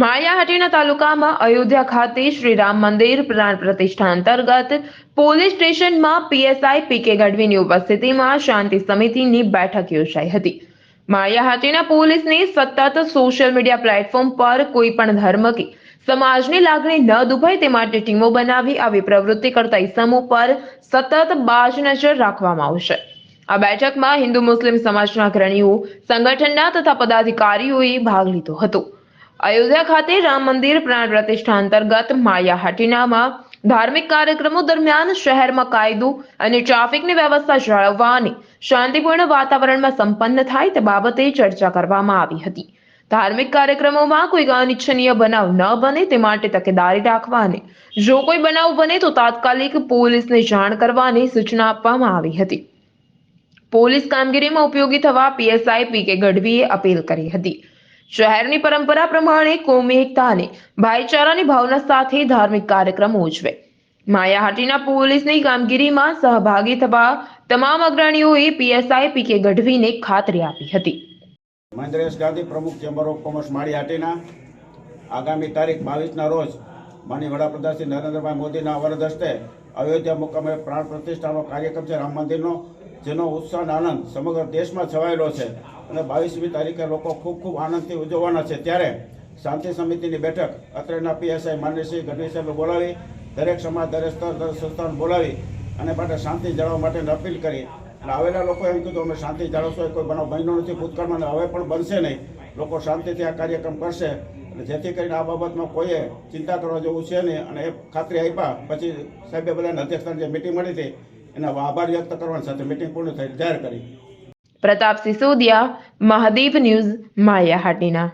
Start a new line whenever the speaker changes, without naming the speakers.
માળિયાહાટીના તાલુકામાં અયોધ્યા ખાતે શ્રી રામ મંદિર પ્રાણ પ્રતિષ્ઠા અંતર્ગત પોલીસ સ્ટેશનમાં પીએસઆઈ પી કે ગઢવીની ઉપસ્થિતિમાં શાંતિ સમિતિની બેઠક યોજાઈ હતી. માળિયાહાટીના પોલીસને સતત સોશિયલ મીડિયા પ્લેટફોર્મ પર કોઈ પણ ધર્મ કે સમાજની લાગણી ન દુભાય તે માટે ટીમો બનાવી આવી પ્રવૃત્તિ કરતા ઇસમો પર સતત બાજ નજર રાખવામાં આવશે. આ બેઠકમાં હિન્દુ મુસ્લિમ સમાજના અગ્રણીઓ, સંગઠનના તથા પદાધિકારીઓએ ભાગ લીધો હતો. અયોધ્યા ખાતે રામ મંદિર પ્રાણ પ્રતિષ્ઠા અંતર્ગત માયાહાટીનામાં ધાર્મિક કાર્યક્રમો દરમિયાન શહેરમાં કાયદો અને ટ્રાફિકની વ્યવસ્થા જાળવવા શાંતિપૂર્ણ વાતાવરણમાં સંપન્ન થાય તે બાબતે ચર્ચા કરવામાં આવી હતી. ધાર્મિક કાર્યક્રમોમાં કોઈ અનિચ્છનીય બનાવ ન બને તે માટે તકેદારી રાખવા અને જો કોઈ બનાવ બને તો તાત્કાલિક પોલીસને જાણ કરવાની સૂચના આપવામાં આવી હતી. પોલીસ કામગીરીમાં ઉપયોગી થવા પીએસઆઈ પીકે ગઢવીએ અપીલ કરી હતી. શહેરની પરંપરા પ્રમાણે કોમી અને ભાઈચારાની ભાવના સાથે ધાર્મિક કાર્યક્રમો ઉજવે. માયાહાટીના પોલીસની કામગીરીમાં સહભાગી થવા તમામ અગ્રણીઓએ પીએસઆઈ પીકે ગઢવીને ખાતરી આપી હતી.
મહેન્દ્રેશ ગાંધી પ્રમુખ ચેમ્બર ઓફ કોમર્સ માળીહાટીના. આગામી તારીખ બાવીસના રોજ માનની વડાપ્રધાન શ્રી નરેન્દ્રભાઈ મોદીના વરદ હસ્તે અયોધ્યા મુકામે પ્રાણ પ્રતિષ્ઠાનો કાર્યક્રમ છે. રામ મંદિરનો. જેનો ઉત્સાહ આનંદ સમગ્ર દેશમાં છવાયેલો છે. અને બાવીસમી તારીખે લોકો ખૂબ ખૂબ આનંદથી ઉજવવાના છે. ત્યારે શાંતિ સમિતિની બેઠક અત્રેના પીએસઆઈ માન્યશ્રી ગઢવી સાહેબે બોલાવી, દરેક સમાજ, દરેક સ્તર, દરેક સંસ્થાને બોલાવી અને માટે શાંતિ જાળવવા માટેની અપીલ કરી. અને આવેલા લોકો એમ કીધું, અમે શાંતિ જાળવશો કોઈ બનાવ બન્યો નથી ભૂતકાળમાં હવે પણ બનશે નહીં. લોકો શાંતિથી આ કાર્યક્રમ કરશે. અને જેથી કરીને આ બાબતમાં કોઈએ ચિંતા કરવા જેવું છે નહીં. અને એ ખાતરી આપ્યા. પછી સાહેબે બધાને અધ્યક્ષતાની જે મિટિંગ મળી હતી એના આભાર વ્યક્ત કરવાની સાથે મિટિંગ પૂર્ણ થઈ જાહેર કરી.
પ્રતાપ સિસોદિયા, મહાદીપ ન્યૂઝ, માળિયાહાટીના.